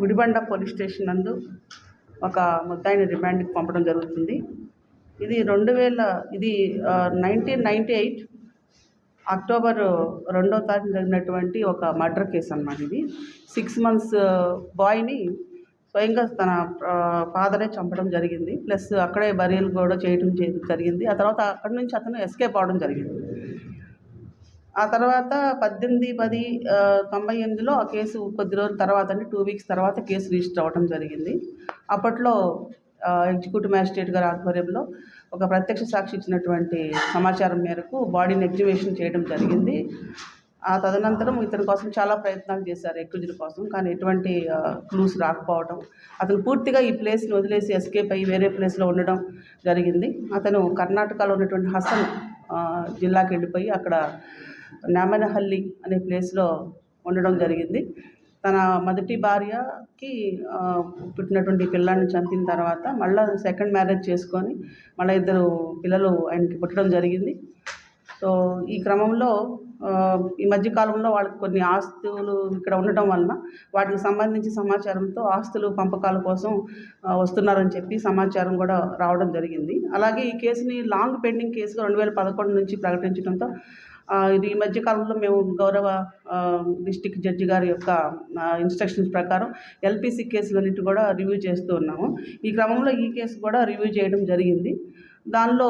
Gudibanda police station నందు ఒక ముద్దాయిన రిమాండ్కి పంపడం జరుగుతుంది. ఇది రెండు వేల ఇది నైన్టీన్ నైంటీ ఎయిట్ అక్టోబర్ రెండో తారీఖు జరిగినటువంటి ఒక మర్డర్ కేసు అన్నమాట ఇది సిక్స్ మంత్స్ బాయ్ని స్వయంగా తన ఫాదరే చంపడం జరిగింది. ప్లస్ అక్కడే బరియల్ కూడా చేయడం జరిగింది. ఆ తర్వాత అక్కడి నుంచి అతను ఎస్కేప్ అవడం జరిగింది. ఆ తర్వాత పద్దెనిమిది పది తొంభై ఎనిమిదిలో ఆ కేసు కొద్ది రోజుల తర్వాత అంటే టూ వీక్స్ తర్వాత కేసు రిజిస్టర్ అవ్వడం జరిగింది. అప్పట్లో ఎగ్జిక్యూటివ్ మ్యాజిస్ట్రేట్ గారి ఆధ్వర్యంలో ఒక ప్రత్యక్ష సాక్షి ఇచ్చినటువంటి సమాచారం మేరకు బాడీని ఎగ్జిబిషన్ చేయడం జరిగింది. ఆ తదనంతరం ఇతని కోసం చాలా ప్రయత్నాలు చేశారు ఎక్విజుల కోసం. కానీ ఎటువంటి క్లూస్ రాకపోవడం అతను పూర్తిగా ఈ ప్లేస్ని వదిలేసి ఎస్కేప్ అయ్యి వేరే ప్లేస్లో ఉండడం జరిగింది. అతను కర్ణాటకలో ఉన్నటువంటి హసన్ జిల్లాకి వెళ్ళిపోయి అక్కడ నామనహల్లి అనే ప్లేస్లో ఉండడం జరిగింది. తన మొదటి భార్యకి పుట్టినటువంటి పిల్లాన్ని చంపిన తర్వాత మళ్ళీ సెకండ్ మ్యారేజ్ చేసుకొని మళ్ళీ ఇద్దరు పిల్లలు ఆయనకి పుట్టడం జరిగింది. సో ఈ క్రమంలో ఈ మధ్యకాలంలో వాళ్ళకి కొన్ని ఆస్తులు ఇక్కడ ఉండటం వలన వాటికి సంబంధించి సమాచారంతో ఆస్తులు పంపకాల కోసం వస్తున్నారని చెప్పి సమాచారం కూడా రావడం జరిగింది. అలాగే ఈ కేసుని లాంగ్ పెండింగ్ కేసుగా రెండు వేల పదకొండు నుంచి ప్రకటించడంతో ఇది ఈ మధ్యకాలంలో మేము గౌరవ డిస్టిక్ జడ్జి గారి యొక్క ఇన్స్ట్రక్షన్స్ ప్రకారం ఎల్పిసి కేసులన్నిటి కూడా రివ్యూ చేస్తూ ఉన్నాము. ఈ క్రమంలో ఈ కేసు కూడా రివ్యూ చేయడం జరిగింది. దానిలో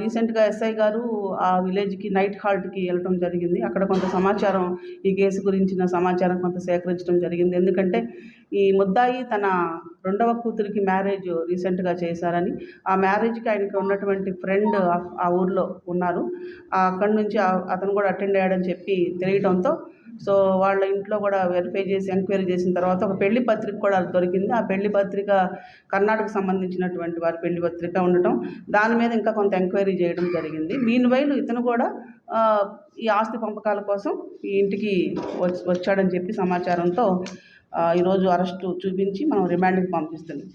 రీసెంట్గా ఎస్ఐ గారు ఆ విలేజ్కి నైట్ హాల్ట్కి వెళ్ళటం జరిగింది. అక్కడ కొంత సమాచారం ఈ కేసు గురించిన సమాచారం కొంత సేకరించడం జరిగింది. ఎందుకంటే ఈ ముద్దాయి తన రెండవ కూతురికి మ్యారేజ్ రీసెంట్గా చేశారని ఆ మ్యారేజ్కి ఆయనకి ఉన్నటువంటి ఫ్రెండ్ ఆ ఊర్లో ఉన్నారు. అక్కడి నుంచి అతను కూడా అటెండ్ అయ్యాడని చెప్పి తెలియడంతో సో వాళ్ళ ఇంట్లో కూడా వెరిఫై చేసి ఎంక్వైరీ చేసిన తర్వాత ఒక పెళ్ళి పత్రిక కూడా దొరికింది. ఆ పెళ్ళి పత్రిక కర్ణాటకకు సంబంధించినటువంటి వారి పెళ్ళి పత్రిక ఉండటం దాని మీద ఇంకా కొంత ఎంక్వైరీ చేయడం జరిగింది. మీన్ వైలు ఇతను కూడా ఈ ఆస్తి పంపకాల కోసం ఈ ఇంటికి వచ్చాడని చెప్పి సమాచారంతో ఈరోజు అరెస్టు చూపించి మనం రిమాండ్కి పంపిస్తున్నాం.